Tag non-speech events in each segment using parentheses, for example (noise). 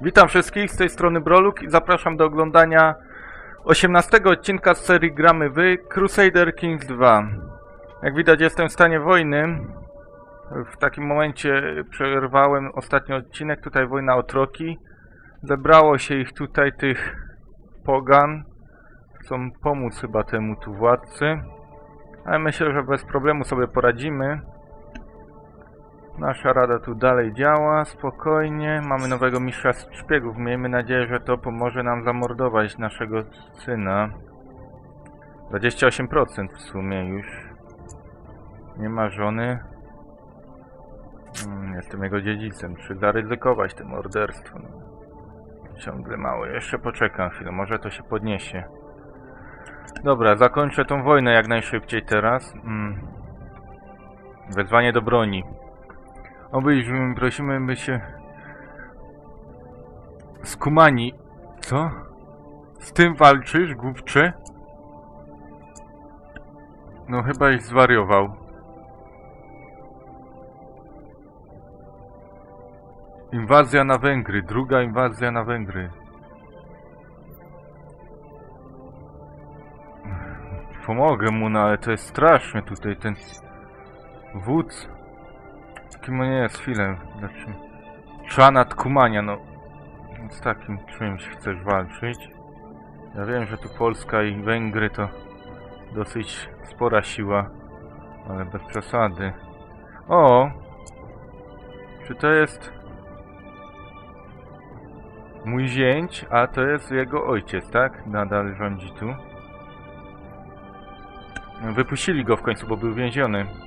Witam wszystkich, z tej strony Broluk i zapraszam do oglądania 18 odcinka z serii Gramy Wy Crusader Kings 2. Jak widać jestem w stanie wojny. W takim momencie przerwałem ostatni odcinek, tutaj wojna o troki. Zebrało się ich tutaj, tych pogan. Chcą pomóc chyba temu tu władcy. Ale myślę, że bez problemu sobie poradzimy. Nasza rada tu dalej działa, spokojnie. Mamy nowego mistrza szpiegów. Miejmy nadzieję, że to pomoże nam zamordować naszego syna. 28% w sumie już. Nie ma żony. Mm, Jestem jego dziedzicem. Czy zaryzykować to morderstwo? No. Ciągle mało. Jeszcze poczekam chwilę. Może to się podniesie. Dobra, zakończę tą wojnę jak najszybciej teraz. Mm. Wezwanie do broni. Obyśmy, prosimy, by się... Skumani. Co? Z tym walczysz, głupcze? No chybaś zwariował. Inwazja na Węgry, druga inwazja na Węgry. Pomogę mu, no ale to jest straszne tutaj, ten wódz. Kim on jest, chwilę. Znaczy, Czanat Kumania, no. Z takim czymś chcesz walczyć. Ja wiem, że tu Polska i Węgry to dosyć spora siła, ale bez przesady. O! Czy to jest mój zięć, a to jest jego ojciec, tak? Nadal rządzi tu. Wypuścili go w końcu, bo był więziony.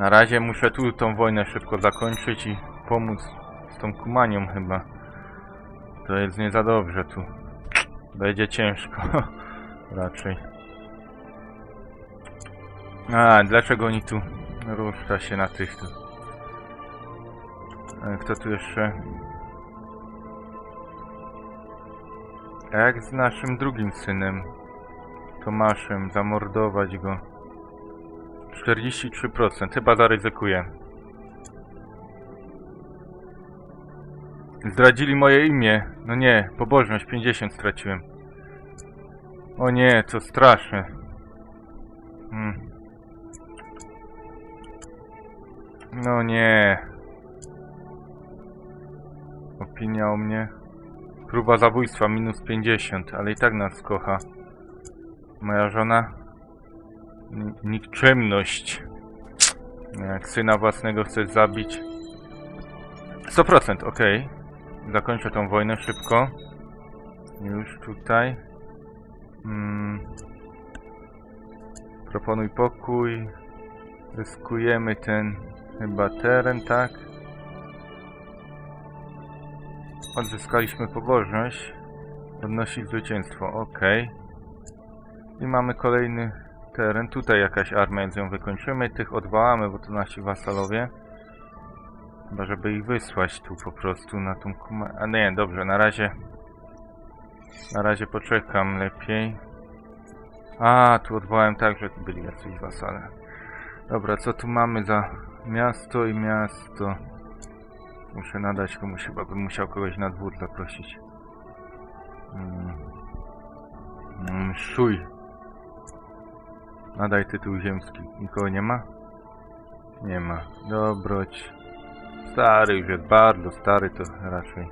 Na razie muszę tu tą wojnę szybko zakończyć i pomóc z tą kumanią chyba. To jest nie za dobrze tu. Będzie ciężko. (laughs) Raczej. A, dlaczego oni tu rusza się na tych tu? E, Kto tu jeszcze? Jak z naszym drugim synem? Tomaszem, zamordować go. 43%, chyba zaryzykuję. Zdradzili moje imię. No nie, pobożność 50 straciłem. O nie, to straszne. Hmm. No nie. Opinia o mnie. Próba zabójstwa minus 50, ale i tak nas kocha. Moja żona Nikczemność. Jak syna własnego chcesz zabić. 100%, okej. Zakończę tą wojnę szybko. Już tutaj. Mm. Proponuj pokój. Ryskujemy ten chyba teren, tak? Odzyskaliśmy pobożność. Odnosić zwycięstwo, okej. I mamy kolejny teren. Tutaj jakaś armia, więc ją wykończymy. Tych odwołamy, bo to nasi wasalowie. Chyba, żeby ich wysłać tu po prostu na tą kuma... A nie, dobrze, na razie... Na razie poczekam lepiej. A, tu odwołałem tak, że tu byli jacyś wasale. Dobra, co tu mamy za miasto i miasto? Muszę nadać komuś, chyba bym musiał kogoś na dwór zaprosić. Mm. Mm, szuj. Nadaj tytuł ziemski. Nikogo nie ma? Nie ma. Dobroć. Stary już jest bardzo stary, to raczej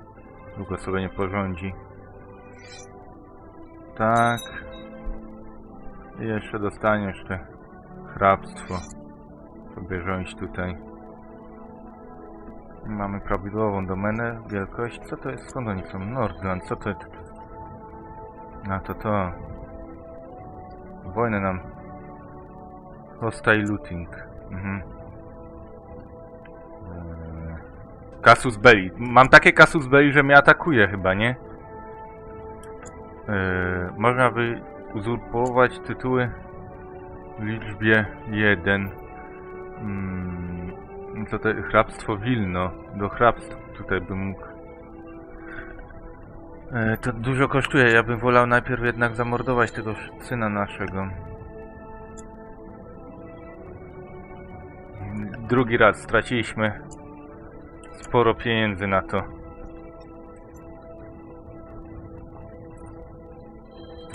długo sobie nie porządzi. Tak. I jeszcze dostaniesz te hrabstwo. Sobie rządź tutaj. Mamy prawidłową domenę, wielkość. Co to jest? Skąd oni są? Nordland, co to jest? A to to. Wojnę nam Hostile looting. Mhm. Eee, Casus belli. Mam takie casus belli, że mnie atakuje chyba, nie? Eee, można by uzurpować tytuły w liczbie 1. Mm, co to hrabstwo Wilno. Do hrabstw tutaj bym mógł. Eee, to dużo kosztuje. Ja bym wolał najpierw jednak zamordować tego syna naszego. Drugi raz straciliśmy sporo pieniędzy na to.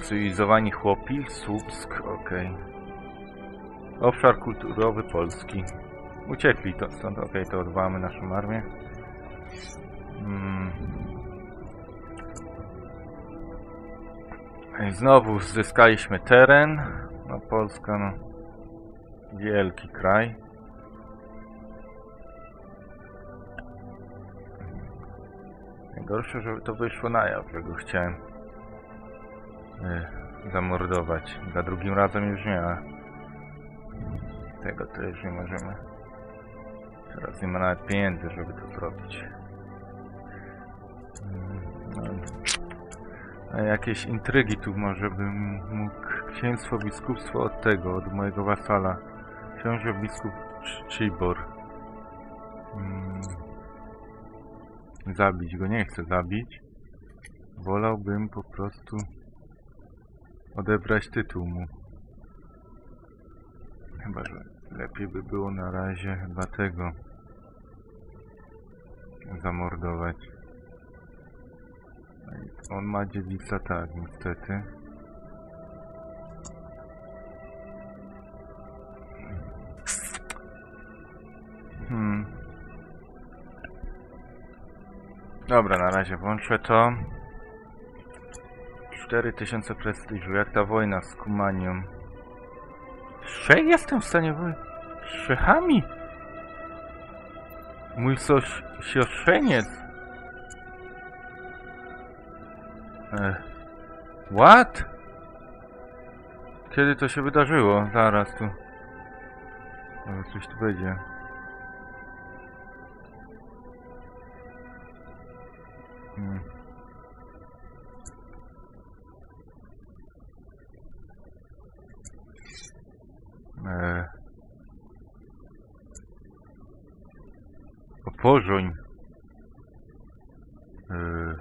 Cywilizowani chłopi, Słupsk, okej. Obszar kulturowy Polski. Uciekli to stąd, okej, to odwołamy naszą armię. Mm. I znowu zyskaliśmy teren. No Polska, no. Wielki kraj. Najgorsze, że to wyszło na jaw, że go chciałem y, zamordować. Za drugim razem już nie, a tego też nie możemy. Teraz nie ma nawet pieniędzy, żeby to zrobić. A jakieś intrygi tu może bym mógł księstwo, biskupstwo od tego, od mojego wasala. Książę biskup Cz- Czibor. Zabić go nie chcę zabić. Wolałbym po prostu odebrać tytuł mu. Chyba, że lepiej by było na razie chyba tego zamordować. On ma dziewica, tak, niestety. Dobra, na razie włączę to. 4000 prestiżu. Jak ta wojna z Kumanią? Jeszcze jestem w stanie wojny. Z Czechami? Mój soś... siostrzeniec. Ech. What? Kiedy to się wydarzyło? Zaraz tu. Może coś tu będzie. Eee. Opożoń. Eee.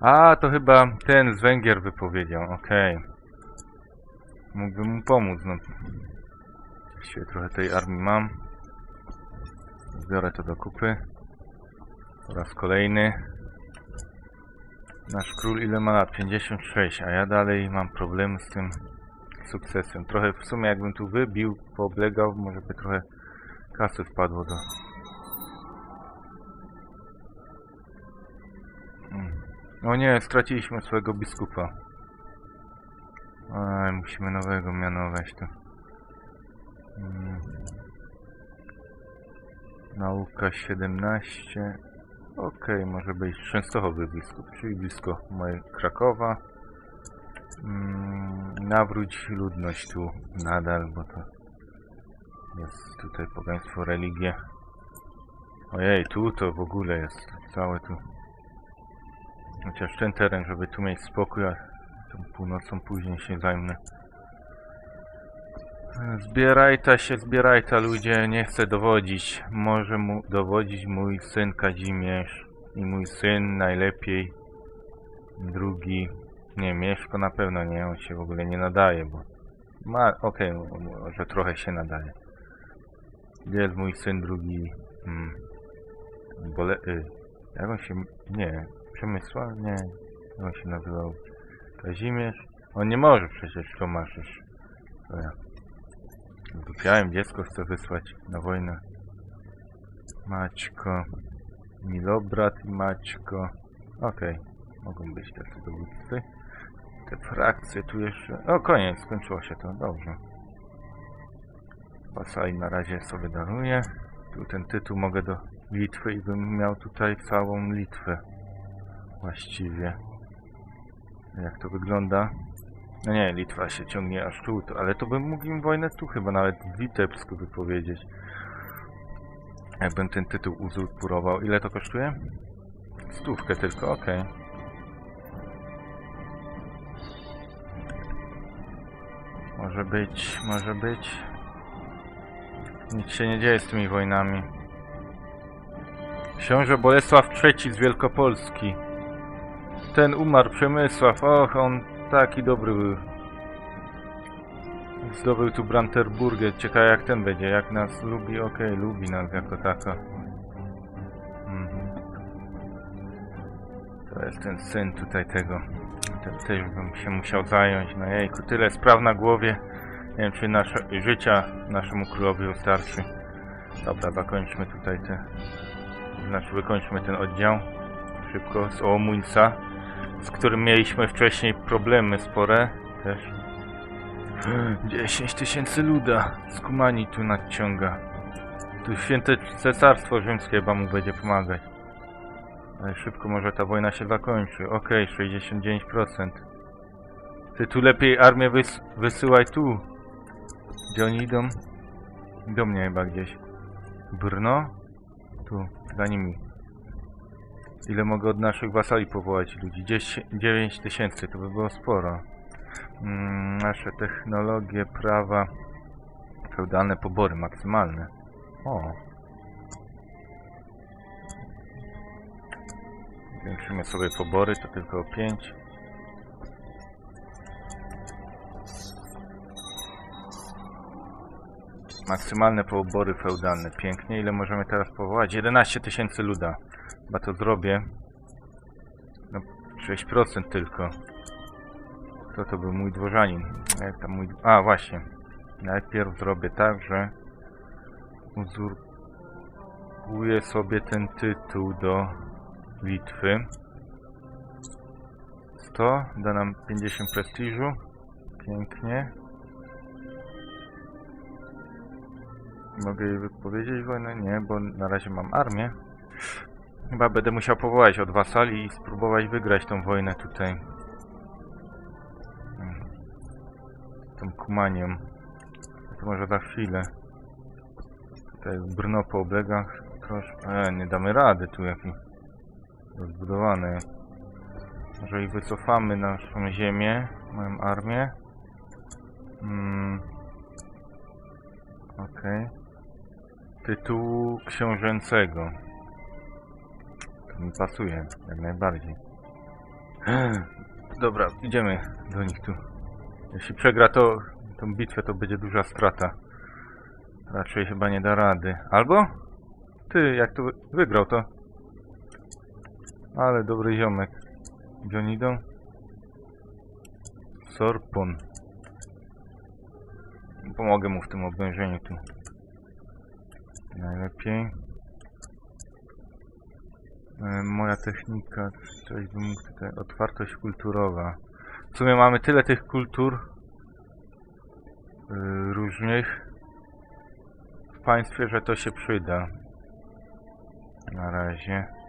A, to chyba ten z Węgier wypowiedział, okej. Mógłbym mu pomóc, no. Właściwie trochę tej armii mam. Zbiorę to do kupy. Po raz kolejny. Nasz król ile ma lat? 56, a ja dalej mam problemy z tym sukcesem. Trochę w sumie jakbym tu wybił, pooblegał, może by trochę kasy wpadło do... Mm. O nie, straciliśmy swojego biskupa. Oj, musimy nowego mianować to. Mm. Nauka 17. Okej, może być Częstochowy biskup, czyli blisko mojej Krakowa. Mm, nawróć ludność tu nadal, bo to jest tutaj pogaństwo, religie. Ojej, tu to w ogóle jest całe tu. Chociaż ten teren, żeby tu mieć spokój, a tą północą później się zajmę. Zbieraj ta się, zbieraj ta ludzie, nie chcę dowodzić. Może mu dowodzić mój syn Kazimierz i mój syn najlepiej. Drugi, nie, Mieszko na pewno nie, on się w ogóle nie nadaje, bo ma, okej, może trochę się nadaje. Gdzie jest mój syn drugi? Hmm. Bole, y, jak on się, nie, Przemysław? Nie, jak on się nazywał? Kazimierz? On nie może przecież. To ja. Zdupiałem dziecko, chcę wysłać na wojnę. Maćko. Milobrat i Maćko. Okej. Mogą być tacy dowódcy. Te frakcje tu jeszcze... O, koniec. Skończyło się to. Dobrze. Pasaj na razie sobie daruję. Tu ten tytuł mogę do Litwy i bym miał tutaj całą Litwę. Właściwie. Jak to wygląda? No nie, Litwa się ciągnie aż tu, ale to bym mógł im wojnę tu chyba nawet w Witebsku wypowiedzieć. Jakbym ten tytuł uzurpurował. Ile to kosztuje? Stówkę tylko, okej. Może być, może być. Nic się nie dzieje z tymi wojnami. Książę Bolesław III z Wielkopolski. Ten umarł Przemysław. Och, on taki dobry był. Zdobył tu Branterburgę. Ciekawe jak ten będzie. Jak nas lubi? Okej, lubi nas jako tako. Mhm. To jest ten syn tutaj tego. Też bym się musiał zająć. No jejku, tyle spraw na głowie. Nie wiem, czy nasze życia naszemu królowi wystarczy. Dobra, zakończmy tutaj te... Znaczy, wykończmy ten oddział. Szybko, z Omuńca. Z którym mieliśmy wcześniej problemy spore. Też. 10 tysięcy luda. Skumani tu nadciąga. Tu święte cesarstwo rzymskie chyba mu będzie pomagać. Szybko może ta wojna się zakończy. Okej, 69%. Ty tu lepiej armię wys wysyłaj tu. Gdzie oni idą? Do mnie chyba gdzieś. Brno? Tu, za nimi. Ile mogę od naszych wasali powołać ludzi? 10 9 tysięcy, to by było sporo. Mm, nasze technologie, prawa, feudalne pobory maksymalne. O. Zwiększymy sobie pobory, to tylko o 5. Maksymalne pobory feudalne. Pięknie. Ile możemy teraz powołać? 11 tysięcy luda. Chyba to zrobię. No, 6% tylko. Kto to był mój dworzanin? Jak tam mój... A, właśnie. Najpierw zrobię tak, że uzurpuję sobie ten tytuł do Litwy. 100 da nam 50 prestiżu. Pięknie. Mogę jej wypowiedzieć wojnę? Nie, bo na razie mam armię. Chyba będę musiał powołać od wasali i spróbować wygrać tą wojnę tutaj. Tą Kumanią. To może za chwilę. Tutaj Brno po oblegach. Proszę. E, nie damy rady tu jakiś rozbudowane. Może i wycofamy naszą ziemię, moją armię. Hmm. Okej. Tytułu książęcego. To mi pasuje, jak najbardziej. (gasps) Dobra, idziemy do nich tu. Jeśli przegra to tą bitwę, to będzie duża strata. Raczej chyba nie da rady. Albo? Ty, jak to wy- wygrał to? Ale dobry ziomek. Gdzie oni idą? Sorpon. Pomogę mu w tym oblężeniu tu. Najlepiej. E, moja technika, coś bym mógł tutaj, otwartość kulturowa. W sumie mamy tyle tych kultur y, różnych w państwie, że to się przyda. Na razie.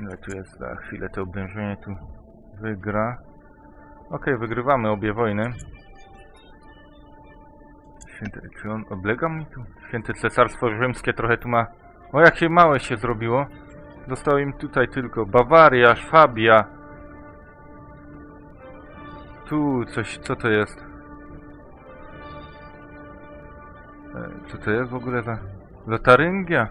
Ile tu jest za chwilę to oblężenie tu wygra. Okej, wygrywamy obie wojny. Święte, czy on oblega mi tu? Święte Cesarstwo Rzymskie trochę tu ma... O, jakie małe się zrobiło. Zostało im tutaj tylko Bawaria, Szwabia. Tu coś, co to jest? E, Co to jest w ogóle za... Lotaryngia?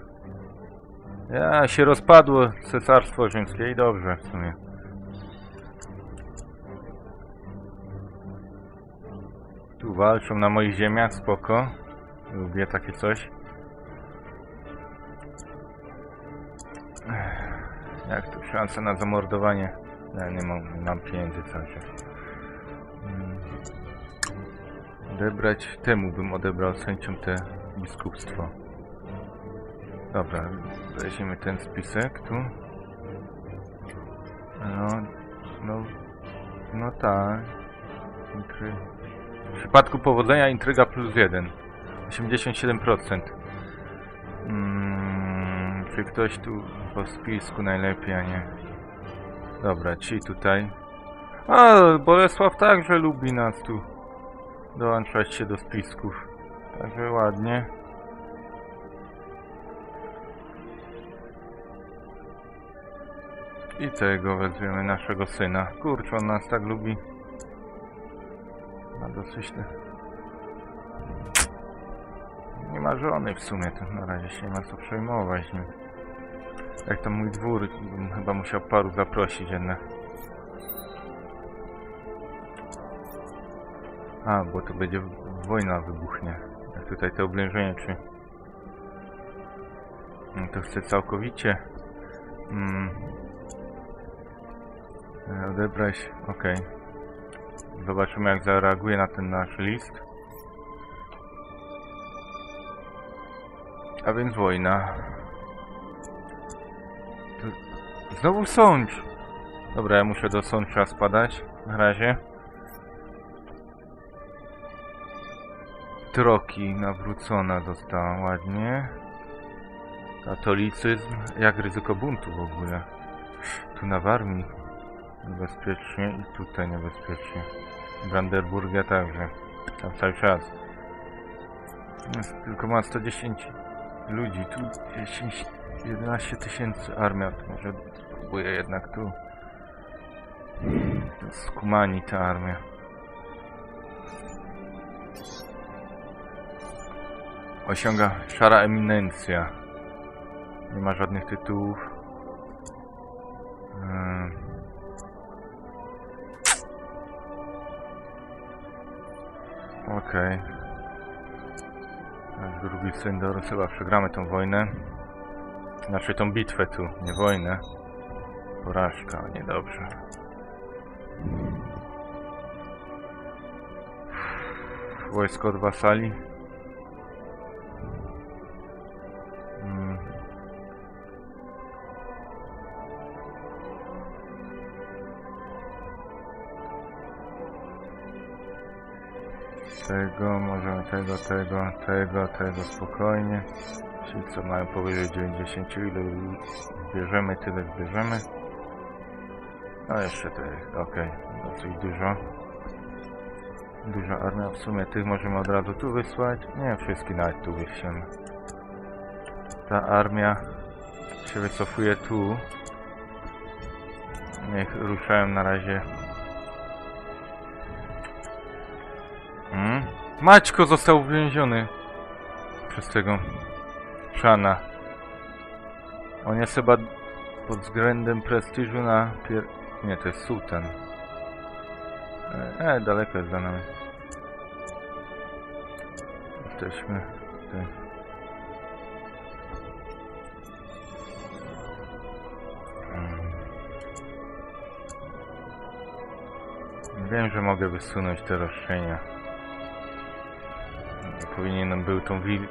Ja, się rozpadło Cesarstwo Rzymskie i dobrze w sumie. Tu walczą na moich ziemiach, spoko. Lubię takie coś. Jak tu szansa na zamordowanie? Ja nie mam, mam pieniędzy cały czas. Mm. Odebrać, temu bym odebrał sędziom te biskupstwo. Dobra, weźmiemy ten spisek tu. No, no, no tak. Intry... W przypadku powodzenia intryga plus 1. 87%. Mm, czy ktoś tu po spisku najlepiej, a nie? Dobra, ci tutaj. A, Bolesław także lubi nas tu dołączać się do spisków. Także ładnie. I tego wezwiemy naszego syna. Kurczę, on nas tak lubi. Ma dosyć te... Nie ma żony w sumie, to na razie się nie ma co przejmować nim. Jak to mój dwór, chyba musiał paru zaprosić jednak. A, bo to będzie wojna wybuchnie. Jak tutaj to oblężenie, czy... Mm, To chcę całkowicie... Mm, odebrać... Okej. Zobaczymy jak zareaguje na ten nasz list. A więc wojna. Znowu sącz! Dobra, ja muszę do sącza spadać. Na razie. Troki nawrócona została ładnie. Katolicyzm. Jak ryzyko buntu w ogóle. Tu na Warmii niebezpiecznie i tutaj niebezpiecznie. Brandenburgia także. Tam cały czas. Tylko ma 110 ludzi. Tu 10, 11 tysięcy armia. To może spróbuję jednak tu. Skumani ta armia. Osiąga szara eminencja. Nie ma żadnych tytułów. Ym. Okej. Okay. Drugi syn do chyba przegramy tą wojnę. Znaczy tą bitwę tu, nie wojnę. Porażka, niedobrze. Wojsko od wasali. Tego, możemy tego, tego, tego, tego spokojnie. Ci co mają powyżej 90 ile zbierzemy, tyle zbierzemy. No jeszcze to jest, okej, dosyć dużo. Duża armia, w sumie tych możemy od razu tu wysłać. Nie, wszystkie nawet tu wyślemy. Ta armia się wycofuje tu. Niech ruszają na razie. Maćko został uwięziony przez tego Szana. On jest chyba pod względem prestiżu na pier... Nie, to jest sułtan. E, e, daleko jest za nami. Jesteśmy tutaj. Mm. Wiem, że mogę wysunąć te roszczenia. Powinienem był tą wil...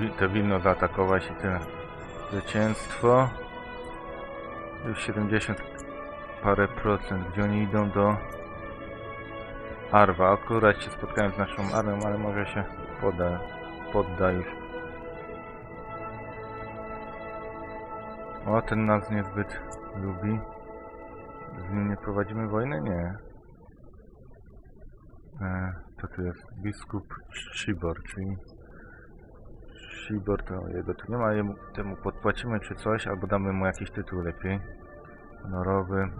Wi te Wilno zaatakować i tyle. Zwycięstwo. Już 70 parę procent. Gdzie oni idą do... Arwa. Akurat się spotkałem z naszą armią, ale może się poda, podda już. O, ten nas niezbyt lubi. Z nim nie prowadzimy wojny? Nie. E, to tu jest biskup Shibor, czyli Shibor to jego tu nie ma, temu podpłacimy czy coś, albo damy mu jakiś tytuł lepiej. Honorowy.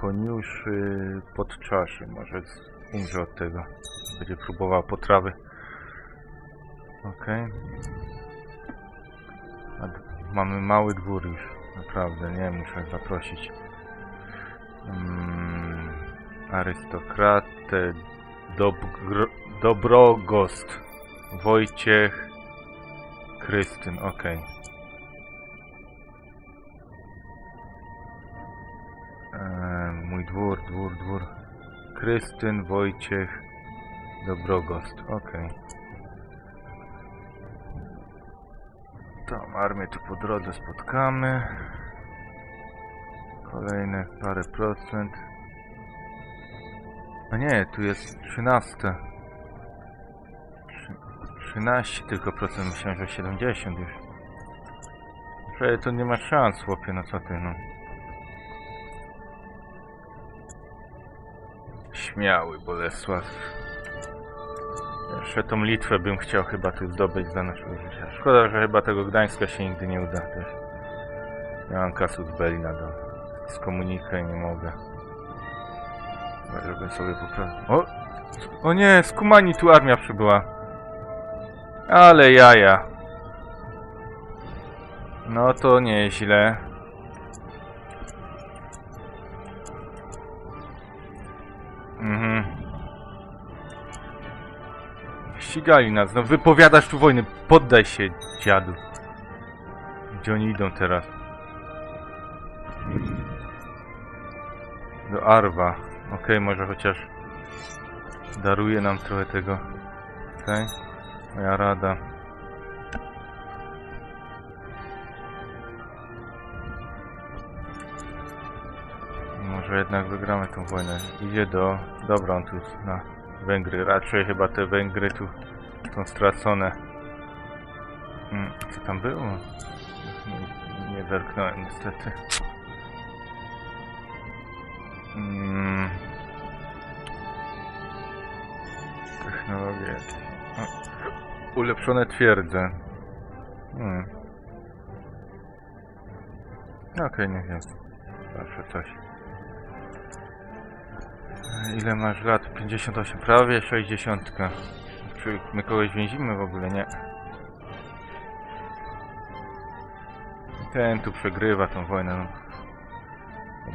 Koniuszy pod może umrze od tego. Będzie próbował potrawy. Okej. Mamy mały dwór już, naprawdę, nie muszę zaprosić. Mm, arystokratę, Dobgr Dobrogost, Wojciech, Krystyn, okej. Eee, mój dwór, dwór, dwór. Krystyn, Wojciech, Dobrogost, okej. Tą armię tu po drodze spotkamy. Kolejne parę procent. A nie, tu jest 13. Trzy- 13 tylko procent, myślałem, że 70 już. Że to nie ma szans, chłopie, no co ty, no. Śmiały Bolesław. Jeszcze tą Litwę bym chciał chyba tu zdobyć za naszego życia. Szkoda, że chyba tego Gdańska się nigdy nie uda też. Ja mam kasut Beli nadal. Z komunikę nie mogę. Żebym sobie po prostu... O! O nie, z Kumani tu armia przybyła. Ale jaja. No to nieźle. Mhm. ścigali nas. No wypowiadasz tu wojnę. Poddaj się, dziadu. Gdzie oni idą teraz? Do Arwa. Okej, może chociaż daruje nam trochę tego. Okej. Moja rada. Może jednak wygramy tą wojnę. Idzie do... Dobra, on tu jest na Węgry. Raczej chyba te Węgry tu są stracone. Mm, co tam było? Nie, nie niestety. Mm. Technologie. Ulepszone twierdze. Hmm. Okej, niech jest. Zawsze coś. Ile masz lat? 58, prawie 60. Czy my kogoś więzimy w ogóle? Nie. Ten tu przegrywa tą wojnę. No.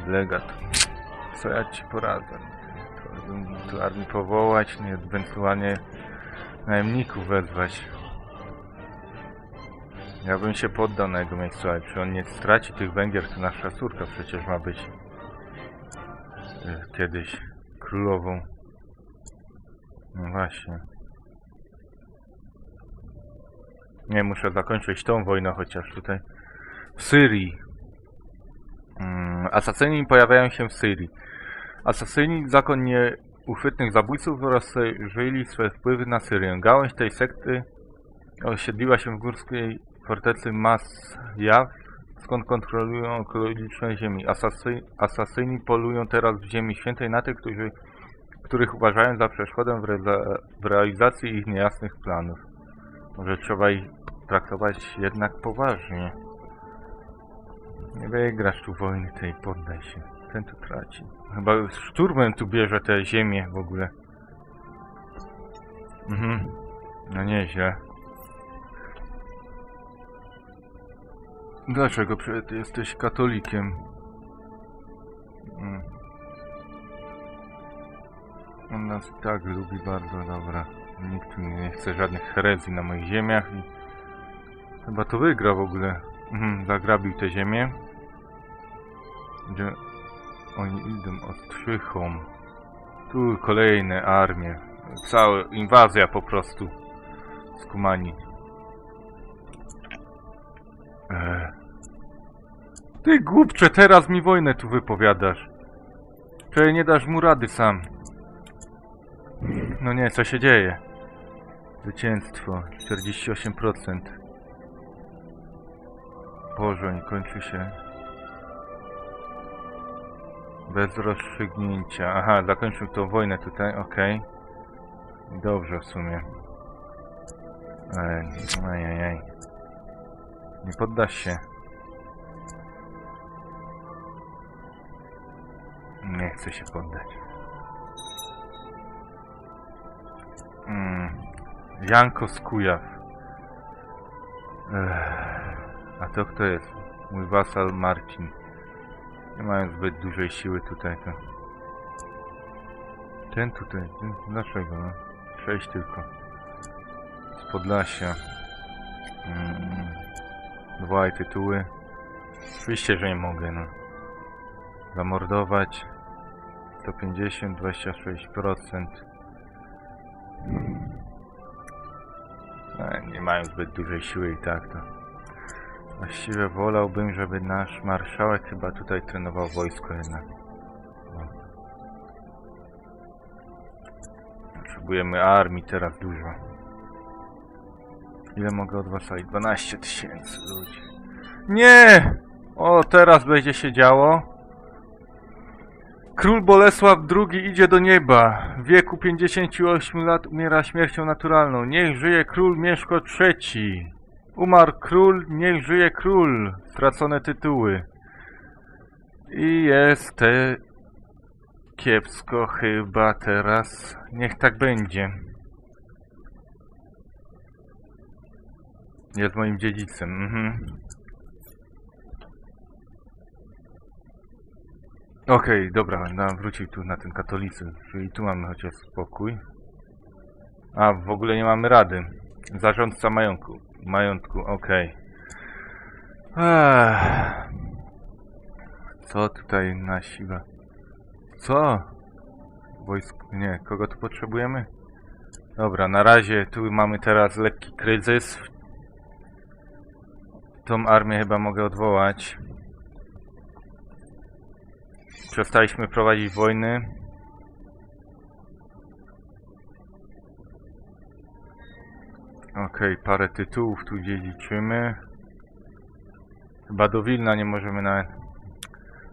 Oblega to. Co ja ci poradzę? Tu armię powołać, i ewentualnie najemników wezwać. Ja bym się poddał na jego miejscu, ale czy on nie straci tych Węgier, to nasza córka przecież ma być e, kiedyś królową. No właśnie. Nie, muszę zakończyć tą wojnę chociaż tutaj. W Syrii. Mm, asasyni pojawiają się w Syrii. Asasyni, zakon nieuchwytnych zabójców oraz żyli swe wpływy na Syrię. Gałąź tej sekty osiedliła się w górskiej fortecy Masjaw, skąd kontrolują okoliczne ziemi. Asasy, asasyni polują teraz w ziemi świętej na tych, którzy, których uważają za przeszkodę w, w realizacji ich niejasnych planów. Może trzeba ich traktować jednak poważnie. Nie wygrasz tu wojny tej, poddaj się. Ten tu traci. Chyba szturmem tu bierze te ziemię w ogóle. Mhm. No nieźle. Dlaczego ty jesteś katolikiem? Mm. On nas tak lubi bardzo, dobra. Nikt nie chce żadnych herezji na moich ziemiach i... Chyba to wygra w ogóle. Mhm, zagrabił tę ziemię. Gdzie oni idą ostrzychą. Tu kolejne armie. Cała inwazja po prostu. Skumani. Eee. Ty głupcze, teraz mi wojnę tu wypowiadasz. Przecież nie dasz mu rady sam. No nie, co się dzieje? Zwycięstwo 48%. Boże, nie kończy się. Bez rozstrzygnięcia. Aha, zakończył tą wojnę tutaj, okej. Dobrze w sumie. Ej, ajajaj. Nie poddasz się. Nie chcę się poddać. Mm. Janko z Kujaw. Ech. A to kto jest? Mój wasal Marcin. Nie mają zbyt dużej siły tutaj. To. Ten tutaj. Ten, dlaczego? No? Sześć tylko. Z Podlasia. Mm. Dwa tytuły. Oczywiście, że nie mogę, no. Zamordować. 150, 26%. No, nie mają zbyt dużej siły i tak to. Właściwie wolałbym, żeby nasz marszałek chyba tutaj trenował wojsko jednak. No. Potrzebujemy armii teraz dużo. Ile mogę od was 12 tysięcy ludzi. Nie! O, teraz będzie się działo. Król Bolesław II idzie do nieba. W wieku 58 lat umiera śmiercią naturalną. Niech żyje król Mieszko III. Umarł król, niech żyje król. Stracone tytuły. I jest te... kiepsko chyba teraz. Niech tak będzie. Jest moim dziedzicem. Mhm. Okej, dobra, no, wrócił tu na ten katolicyzm, czyli tu mamy chociaż spokój. A, w ogóle nie mamy rady. Zarządca majątku. Majątku, okej. Ech. Co tutaj na siłę? Co? Wojsk... Nie, kogo tu potrzebujemy? Dobra, na razie tu mamy teraz lekki kryzys. Tą armię chyba mogę odwołać. Przestaliśmy prowadzić wojny. Okej, parę tytułów tu dziedziczymy. Chyba do Wilna nie możemy nawet...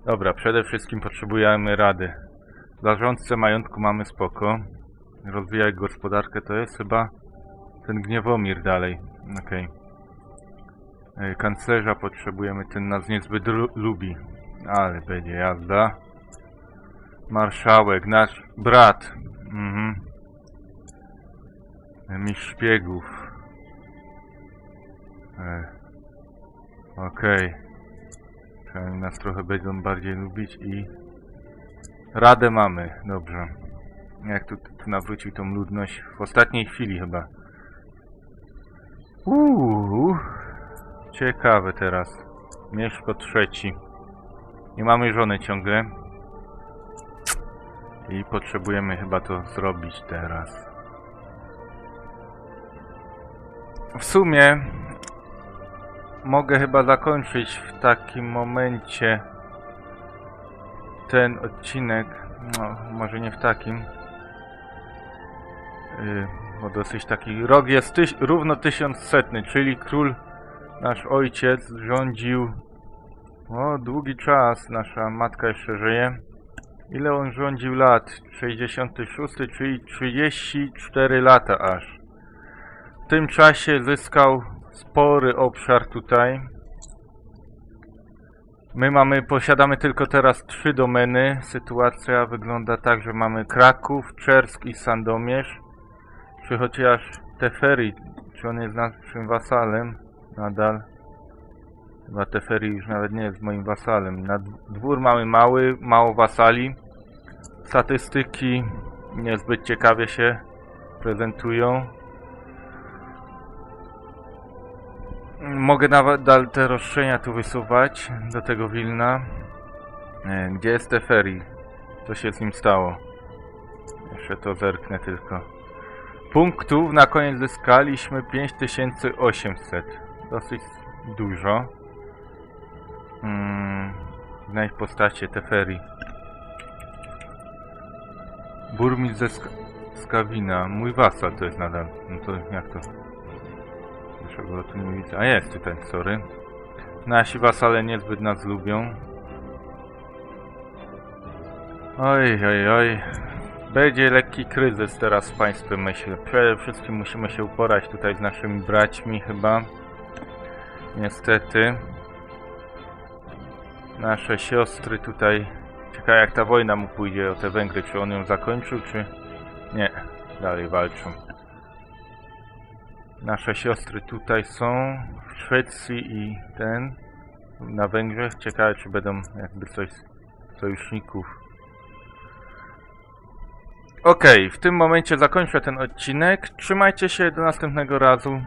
Dobra, przede wszystkim potrzebujemy rady. Zarządcę majątku mamy spoko. Rozwijać gospodarkę to jest chyba ten Gniewomir dalej. Okej. Okay. Kanclerza potrzebujemy, ten nas niezbyt lu lubi. Ale będzie jazda. Marszałek, nasz brat. Mhm. Mistrz szpiegów. E. Okej. Okay. Przynajmniej nas trochę będą bardziej lubić i... Radę mamy, dobrze. Jak tu, tu nawrócił tą ludność? W ostatniej chwili chyba. Uuu. Ciekawe teraz. Mieszko trzeci. Nie mamy żony ciągle. I potrzebujemy chyba to zrobić teraz. W sumie mogę chyba zakończyć w takim momencie ten odcinek. No, może nie w takim. Yy, bo dosyć taki rok jest tyś, równo tysiącsetny, czyli król, nasz ojciec rządził o długi czas, nasza matka jeszcze żyje. Ile on rządził lat? 66, czyli 34 lata aż. W tym czasie zyskał spory obszar tutaj. My mamy, posiadamy tylko teraz trzy domeny. Sytuacja wygląda tak, że mamy Kraków, Czersk i Sandomierz. Czy chociaż Teferi, czy on jest naszym wasalem nadal? Chyba Teferi już nawet nie jest moim wasalem. Na dwór mamy mały, mało wasali. Statystyki niezbyt ciekawie się prezentują. Mogę nadal te roszczenia tu wysuwać do tego Wilna. E, Gdzie jest Teferi? Co się z nim stało? Jeszcze to zerknę tylko. Punktów na koniec zyskaliśmy 5800. Dosyć dużo. Hmm, znajdź postacie Teferi. Burmistrz ze Sk Skawina. Mój wasal to jest nadal. No to jak to? Dlaczego go tu nie widzę? A jest tutaj, sorry. Nasi wasale niezbyt nas lubią. Oj, oj, oj. Będzie lekki kryzys teraz z państwem, myślę. Przede wszystkim musimy się uporać tutaj z naszymi braćmi chyba. Niestety. Nasze siostry tutaj... Ciekawe jak ta wojna mu pójdzie o te Węgry. Czy on ją zakończył, czy... Nie. Dalej walczą. Nasze siostry tutaj są. W Szwecji i ten... Na Węgrzech. Ciekawe czy będą jakby coś... Sojuszników. Okej, w tym momencie zakończę ten odcinek. Trzymajcie się do następnego razu.